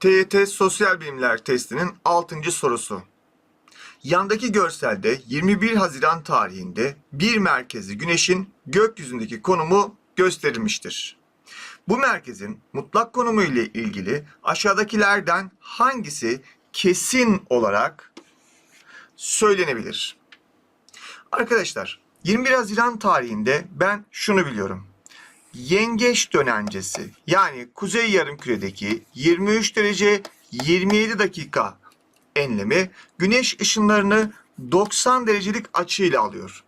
TYT Sosyal Bilimler testinin 6. sorusu. Yandaki görselde 21 Haziran tarihinde bir merkezi Güneş'in gökyüzündeki konumu gösterilmiştir. Bu merkezin mutlak konumu ile ilgili aşağıdakilerden hangisi kesin olarak söylenebilir? Arkadaşlar 21 Haziran tarihinde ben şunu biliyorum. Yengeç dönencesi yani kuzey yarımküredeki 23 derece 27 dakika enlemi güneş ışınlarını 90 derecelik açıyla alıyor.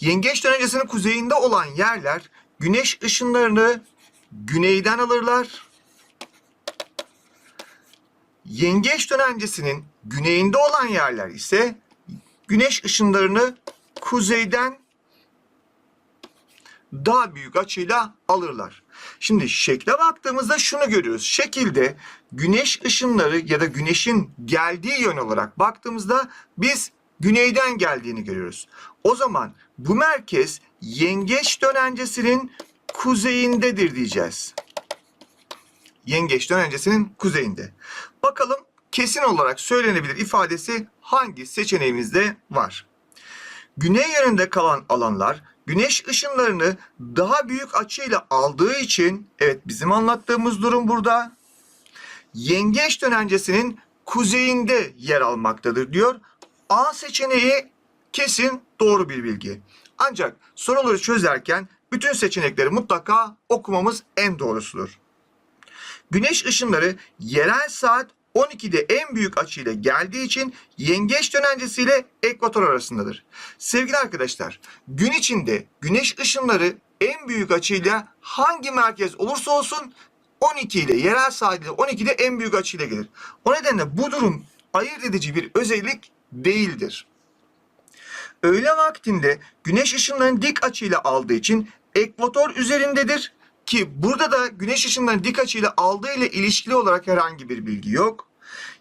Yengeç dönencesinin kuzeyinde olan yerler güneş ışınlarını güneyden alırlar. Yengeç dönencesinin güneyinde olan yerler ise güneş ışınlarını kuzeyden daha büyük açıyla alırlar. Şimdi şekle baktığımızda şunu görüyoruz. Şekilde güneş ışınları ya da güneşin geldiği yön olarak baktığımızda biz güneyden geldiğini görüyoruz. O zaman bu merkez yengeç dönencesinin kuzeyindedir diyeceğiz. Yengeç dönencesinin kuzeyinde. Bakalım kesin olarak söylenebilir ifadesi hangi seçeneğimizde var? Güney yönünde kalan alanlar güneş ışınlarını daha büyük açıyla aldığı için evet bizim anlattığımız durum burada. Yengeç dönencesinin kuzeyinde yer almaktadır diyor. A seçeneği kesin doğru bir bilgi. Ancak soruları çözerken bütün seçenekleri mutlaka okumamız en doğrusudur. Güneş ışınları yerel saat 12'de en büyük açıyla geldiği için yengeç dönencesi ile ekvator arasındadır. Sevgili arkadaşlar, gün içinde güneş ışınları en büyük açıyla hangi merkez olursa olsun 12 ile yerel saat ile 12'de en büyük açıyla gelir. O nedenle bu durum ayırt edici bir özellik değildir. Öğle vaktinde güneş ışınlarını dik açıyla aldığı için ekvator üzerindedir ki burada da güneş ışınlarını dik açıyla aldığı ile ilişkili olarak herhangi bir bilgi yok.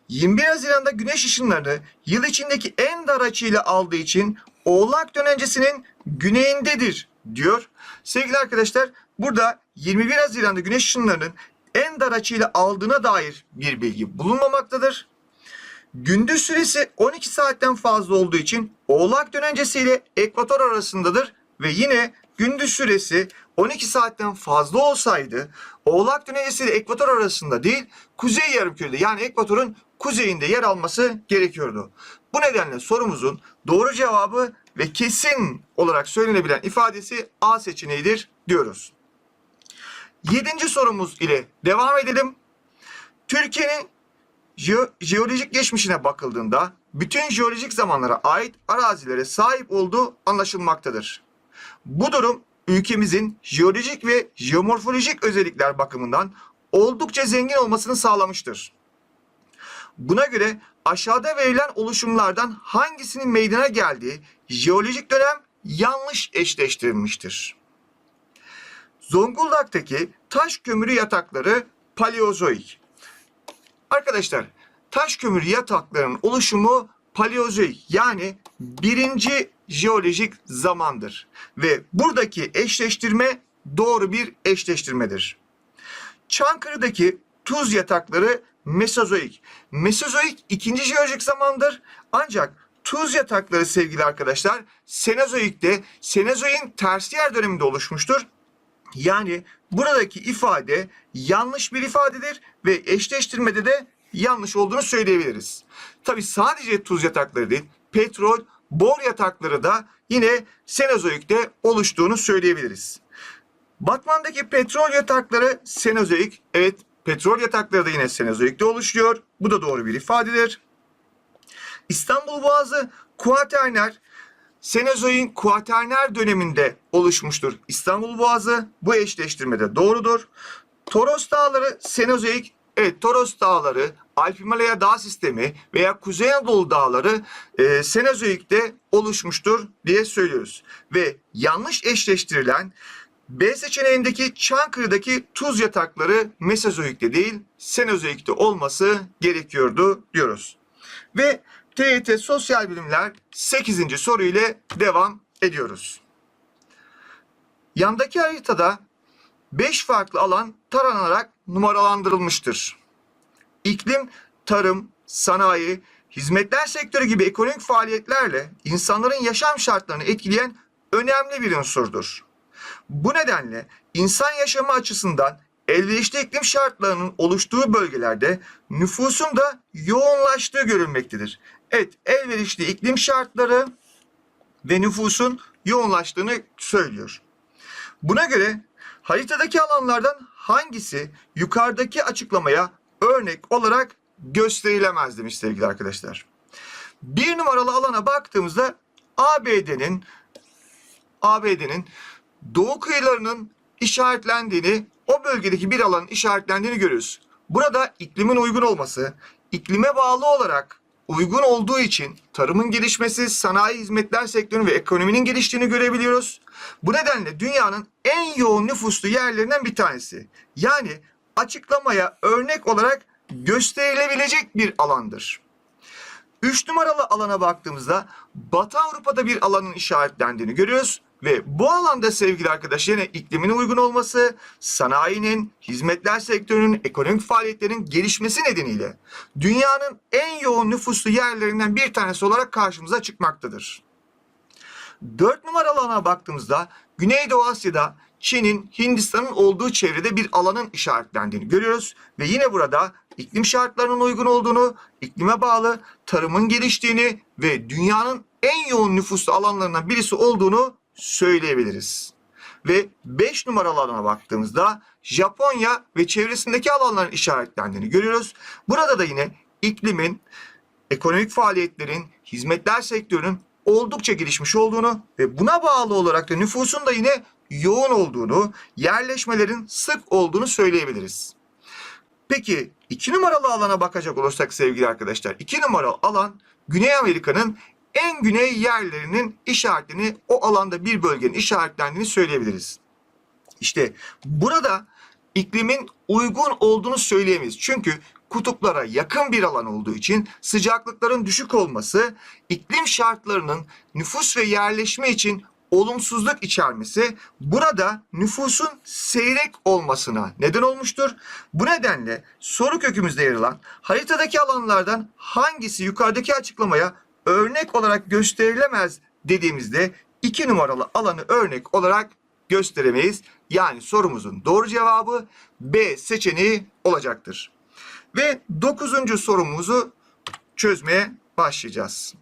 21 Haziran'da güneş ışınlarını yıl içindeki en dar açıyla aldığı için Oğlak dönencesinin güneyindedir diyor. Sevgili arkadaşlar burada 21 Haziran'da güneş ışınlarının en dar açıyla aldığına dair bir bilgi bulunmamaktadır. Gündüz süresi 12 saatten fazla olduğu için Oğlak dönencesi ile ekvator arasındadır ve yine gündüz süresi 12 saatten fazla olsaydı Oğlak dönencesi ile ekvator arasında değil kuzey yarımkürede yani ekvatorun kuzeyinde yer alması gerekiyordu. Bu nedenle sorumuzun doğru cevabı ve kesin olarak söylenebilen ifadesi A seçeneğidir diyoruz. Yedinci sorumuz ile devam edelim. Türkiye'nin Jeo- jeolojik geçmişine bakıldığında bütün jeolojik zamanlara ait arazilere sahip olduğu anlaşılmaktadır. Bu durum ülkemizin jeolojik ve jeomorfolojik özellikler bakımından oldukça zengin olmasını sağlamıştır. Buna göre aşağıda verilen oluşumlardan hangisinin meydana geldiği jeolojik dönem yanlış eşleştirilmiştir. Zonguldak'taki taş kömürü yatakları Paleozoik. Arkadaşlar taş kömür yataklarının oluşumu Paleozoik yani birinci jeolojik zamandır. Ve buradaki eşleştirme doğru bir eşleştirmedir. Çankırı'daki tuz yatakları Mesozoik. Mesozoik ikinci jeolojik zamandır. Ancak tuz yatakları sevgili arkadaşlar Senozoik'te Senozoik'in tersiyer döneminde oluşmuştur. Yani buradaki ifade yanlış bir ifadedir ve eşleştirmede de yanlış olduğunu söyleyebiliriz. Tabi sadece tuz yatakları değil, petrol, bor yatakları da yine Senozoik'te oluştuğunu söyleyebiliriz. Batman'daki petrol yatakları Senozoik. Evet, petrol yatakları da yine Senozoik'te oluşuyor. Bu da doğru bir ifadedir. İstanbul Boğazı Kuaterner Senozoik'in Kuaterner döneminde oluşmuştur. İstanbul Boğazı bu eşleştirmede doğrudur. Toros Dağları Senozoik Evet Toros Dağları, Alp Himalaya Dağ Sistemi veya Kuzey Anadolu Dağları e, Senozoik'te oluşmuştur diye söylüyoruz. Ve yanlış eşleştirilen B seçeneğindeki Çankırı'daki tuz yatakları Mesozoik'te değil Senozoik'te olması gerekiyordu diyoruz. Ve TYT Sosyal Bilimler 8. soru ile devam ediyoruz. Yandaki haritada 5 farklı alan taranarak numaralandırılmıştır. İklim, tarım, sanayi, hizmetler sektörü gibi ekonomik faaliyetlerle insanların yaşam şartlarını etkileyen önemli bir unsurdur. Bu nedenle insan yaşamı açısından elverişli iklim şartlarının oluştuğu bölgelerde nüfusun da yoğunlaştığı görülmektedir. Evet, elverişli iklim şartları ve nüfusun yoğunlaştığını söylüyor. Buna göre haritadaki alanlardan hangisi yukarıdaki açıklamaya örnek olarak gösterilemez demiş sevgili arkadaşlar. Bir numaralı alana baktığımızda ABD'nin ABD'nin doğu kıyılarının işaretlendiğini, o bölgedeki bir alanın işaretlendiğini görüyoruz. Burada iklimin uygun olması, iklime bağlı olarak uygun olduğu için tarımın gelişmesi, sanayi hizmetler sektörünün ve ekonominin geliştiğini görebiliyoruz. Bu nedenle dünyanın en yoğun nüfuslu yerlerinden bir tanesi. Yani açıklamaya örnek olarak gösterilebilecek bir alandır. 3 numaralı alana baktığımızda Batı Avrupa'da bir alanın işaretlendiğini görüyoruz. Ve bu alanda sevgili arkadaşlar yine iklimin uygun olması, sanayinin, hizmetler sektörünün, ekonomik faaliyetlerin gelişmesi nedeniyle dünyanın en yoğun nüfuslu yerlerinden bir tanesi olarak karşımıza çıkmaktadır. 4 numaralı alana baktığımızda Güneydoğu Asya'da Çin'in, Hindistan'ın olduğu çevrede bir alanın işaretlendiğini görüyoruz. Ve yine burada iklim şartlarının uygun olduğunu, iklime bağlı tarımın geliştiğini ve dünyanın en yoğun nüfuslu alanlarından birisi olduğunu söyleyebiliriz. Ve 5 numaralı alana baktığımızda Japonya ve çevresindeki alanların işaretlendiğini görüyoruz. Burada da yine iklimin, ekonomik faaliyetlerin, hizmetler sektörünün oldukça gelişmiş olduğunu ve buna bağlı olarak da nüfusun da yine yoğun olduğunu, yerleşmelerin sık olduğunu söyleyebiliriz. Peki 2 numaralı alana bakacak olursak sevgili arkadaşlar, 2 numaralı alan Güney Amerika'nın en güney yerlerinin işaretini o alanda bir bölgenin işaretlendiğini söyleyebiliriz. İşte burada iklimin uygun olduğunu söyleyemeyiz. Çünkü kutuplara yakın bir alan olduğu için sıcaklıkların düşük olması iklim şartlarının nüfus ve yerleşme için olumsuzluk içermesi burada nüfusun seyrek olmasına neden olmuştur. Bu nedenle soru kökümüzde yer alan haritadaki alanlardan hangisi yukarıdaki açıklamaya örnek olarak gösterilemez dediğimizde 2 numaralı alanı örnek olarak gösteremeyiz. Yani sorumuzun doğru cevabı B seçeneği olacaktır. Ve 9. sorumuzu çözmeye başlayacağız.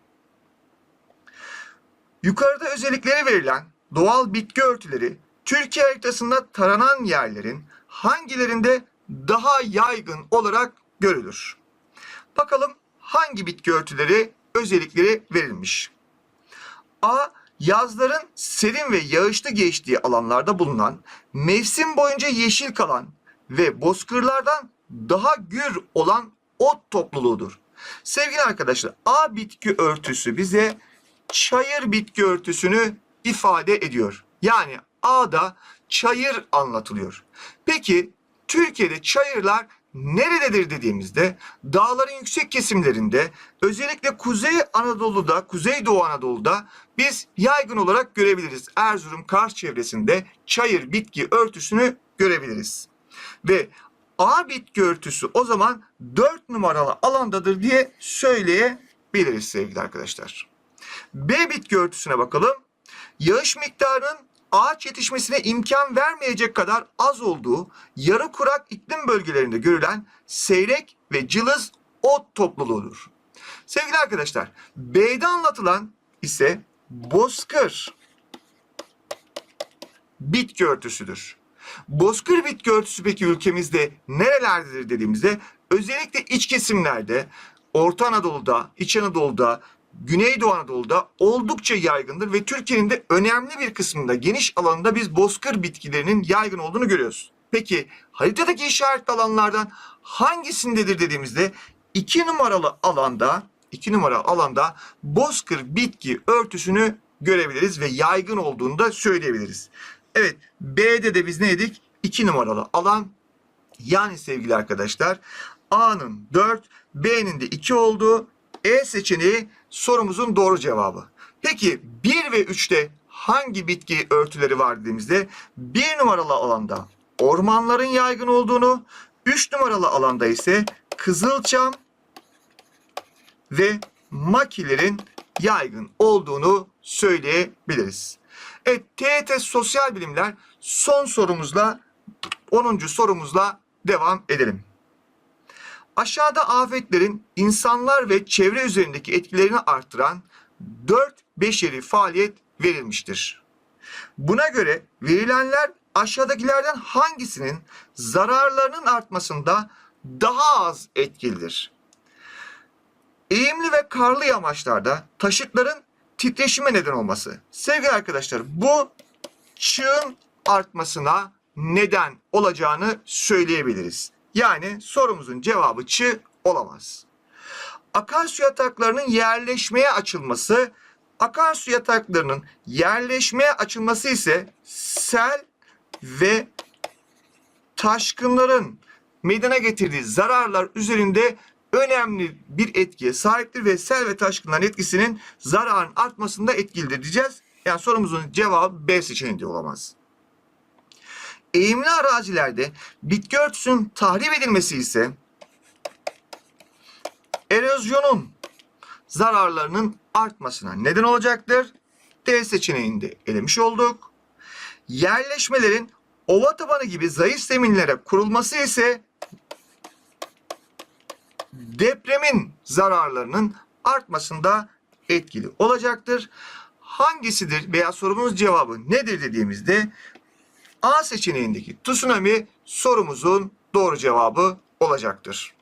Yukarıda özellikleri verilen doğal bitki örtüleri Türkiye haritasında taranan yerlerin hangilerinde daha yaygın olarak görülür? Bakalım hangi bitki örtüleri özellikleri verilmiş. A. Yazların serin ve yağışlı geçtiği alanlarda bulunan, mevsim boyunca yeşil kalan ve bozkırlardan daha gür olan ot topluluğudur. Sevgili arkadaşlar, A bitki örtüsü bize çayır bitki örtüsünü ifade ediyor. Yani A'da çayır anlatılıyor. Peki Türkiye'de çayırlar nerededir dediğimizde dağların yüksek kesimlerinde özellikle Kuzey Anadolu'da, Kuzeydoğu Anadolu'da biz yaygın olarak görebiliriz. Erzurum, Kars çevresinde çayır bitki örtüsünü görebiliriz. Ve A bitki örtüsü o zaman 4 numaralı alandadır diye söyleyebiliriz sevgili arkadaşlar. B bitki örtüsüne bakalım. Yağış miktarının ağaç yetişmesine imkan vermeyecek kadar az olduğu yarı kurak iklim bölgelerinde görülen seyrek ve cılız ot topluluğudur. Sevgili arkadaşlar, B'de anlatılan ise bozkır bitki örtüsüdür. Bozkır bitki örtüsü peki ülkemizde nerelerdedir dediğimizde özellikle iç kesimlerde, Orta Anadolu'da, İç Anadolu'da, Güneydoğu Anadolu'da oldukça yaygındır ve Türkiye'nin de önemli bir kısmında geniş alanda biz bozkır bitkilerinin yaygın olduğunu görüyoruz. Peki haritadaki işaretli alanlardan hangisindedir dediğimizde 2 numaralı alanda 2 numaralı alanda bozkır bitki örtüsünü görebiliriz ve yaygın olduğunu da söyleyebiliriz. Evet B'de de biz ne dedik? 2 numaralı alan yani sevgili arkadaşlar A'nın 4, B'nin de 2 olduğu E seçeneği sorumuzun doğru cevabı. Peki 1 ve 3'te hangi bitki örtüleri var dediğimizde 1 numaralı alanda ormanların yaygın olduğunu, 3 numaralı alanda ise kızılçam ve makilerin yaygın olduğunu söyleyebiliriz. Evet, TET Sosyal Bilimler son sorumuzla 10. sorumuzla devam edelim. Aşağıda afetlerin insanlar ve çevre üzerindeki etkilerini artıran 4 beşeri faaliyet verilmiştir. Buna göre verilenler aşağıdakilerden hangisinin zararlarının artmasında daha az etkilidir? Eğimli ve karlı yamaçlarda taşıtların titreşime neden olması. Sevgili arkadaşlar bu çığın artmasına neden olacağını söyleyebiliriz. Yani sorumuzun cevabı çığ olamaz. Akarsu yataklarının yerleşmeye açılması, akarsu yataklarının yerleşmeye açılması ise sel ve taşkınların meydana getirdiği zararlar üzerinde önemli bir etkiye sahiptir ve sel ve taşkınların etkisinin zararın artmasında etkilidir diyeceğiz. Yani sorumuzun cevabı B seçeneğinde olamaz. Eğimli arazilerde bitki örtüsünün tahrip edilmesi ise erozyonun zararlarının artmasına neden olacaktır. D seçeneğinde elemiş olduk. Yerleşmelerin ova tabanı gibi zayıf zeminlere kurulması ise depremin zararlarının artmasında etkili olacaktır. Hangisidir veya sorumuz cevabı nedir dediğimizde A seçeneğindeki tsunami sorumuzun doğru cevabı olacaktır.